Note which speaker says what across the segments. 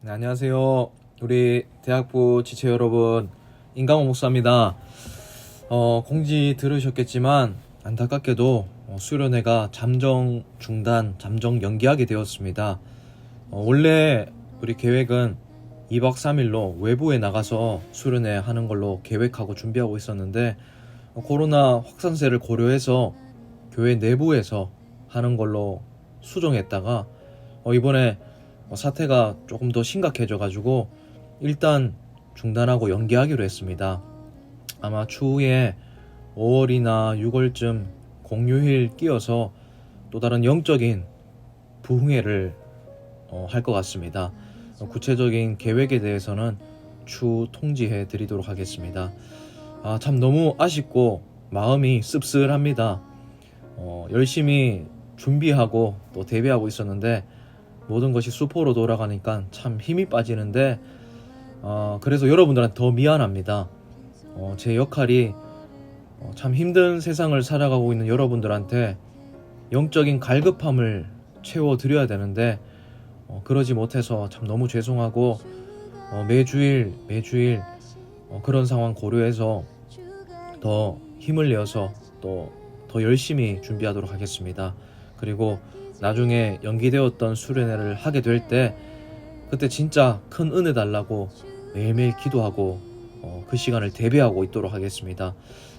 Speaker 1: 네, 안녕하세요. 우리 대학부 지체 여러분, 인강호 목사입니다. 어, 공지 들으셨겠지만 안타깝게도 어, 수련회가 잠정 중단, 잠정 연기하게 되었습니다. 어, 원래 우리 계획은 2박 3일로 외부에 나가서 수련회 하는 걸로 계획하고 준비하고 있었는데 어, 코로나 확산세를 고려해서 교회 내부에서 하는 걸로 수정했다가 어, 이번에 어, 사태가 조금 더 심각해져 가지고 일단 중단하고 연기하기로 했습니다. 아마 추후에 5월이나 6월쯤 공휴일 끼어서 또 다른 영적인 부흥회를 어, 할것 같습니다. 어, 구체적인 계획에 대해서는 추후 통지해 드리도록 하겠습니다. 아, 참 너무 아쉽고 마음이 씁쓸합니다. 어, 열심히 준비하고 또 대비하고 있었는데 모든 것이 수포로 돌아가니까 참 힘이 빠지는데 어, 그래서 여러분들한테 더 미안합니다. 어, 제 역할이 어, 참 힘든 세상을 살아가고 있는 여러분들한테 영적인 갈급함을 채워드려야 되는데 어, 그러지 못해서 참 너무 죄송하고 어, 매주일 매주일 어, 그런 상황 고려해서 더 힘을 내어서 또 더 열심히 준비하도록 하겠습니다. 그리고 나중에 연기되었던 수련회를 하게 될 때 그때 진짜 큰 은혜 달라고 매일매일 기도하고 어, 그 시간을 대비하고 있도록 하겠습니다.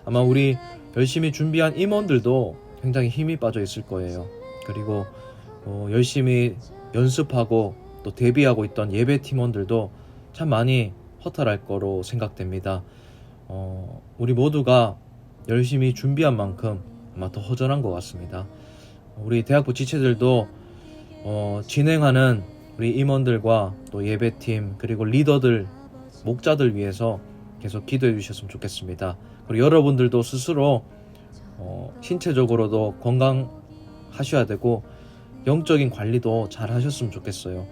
Speaker 1: 아마 우리 열심히 준비한 임원들도 굉장히 힘이 빠져 있을 거예요. 그리고 어, 열심히 연습하고 또 대비하고 있던 예배 팀원들도 참 많이 허탈할 거로 생각됩니다. 어, 우리 모두가 열심히 준비한 만큼 아마 더 허전한 것 같습니다. 우리 대학부 지체들도 어, 진행하는 우리 임원들과 또 예배팀 그리고 리더들 목자들 위해서 계속 기도해 주셨으면 좋겠습니다. 그리고 여러분들도 스스로 어, 신체적으로도 건강하셔야 되고 영적인 관리도 잘 하셨으면 좋겠어요.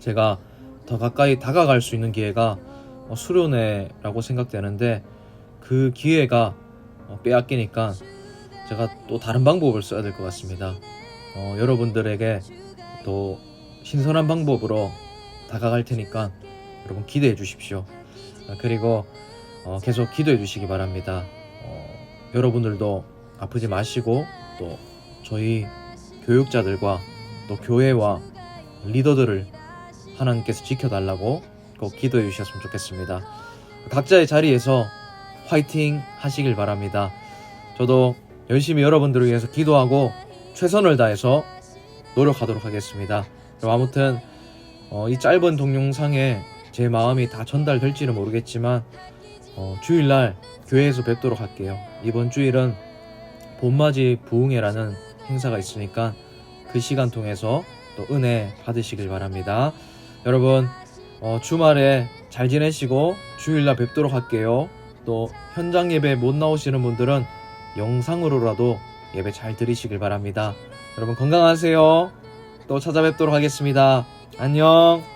Speaker 1: 제가 더 가까이 다가갈 수 있는 기회가 어, 수련회라고 생각되는데 그 기회가 어, 빼앗기니까 제가 또 다른 방법을 써야 될 것 같습니다. 어, 여러분들에게 또 신선한 방법으로 다가갈 테니까 여러분 기대해 주십시오. 아, 그리고 어, 계속 기도해 주시기 바랍니다. 어, 여러분들도 아프지 마시고 또 저희 교육자들과 또 교회와 리더들을 하나님께서 지켜달라고 꼭 기도해 주셨으면 좋겠습니다. 각자의 자리에서 화이팅 하시길 바랍니다. 저도 열심히 여러분들을 위해서 기도하고 최선을 다해서 노력하도록 하겠습니다. 아무튼 어, 이 짧은 동영상에 제 마음이 다 전달될지는 모르겠지만 어, 주일날 교회에서 뵙도록 할게요. 이번 주일은 봄맞이 부흥회라는 행사가 있으니까 그 시간 통해서 또 은혜 받으시길 바랍니다. 여러분 어, 주말에 잘 지내시고 주일날 뵙도록 할게요. 또 현장 예배 못 나오시는 분들은 영상으로라도 예배 잘 드리시길 바랍니다. 여러분 건강하세요. 또 찾아뵙도록 하겠습니다. 안녕.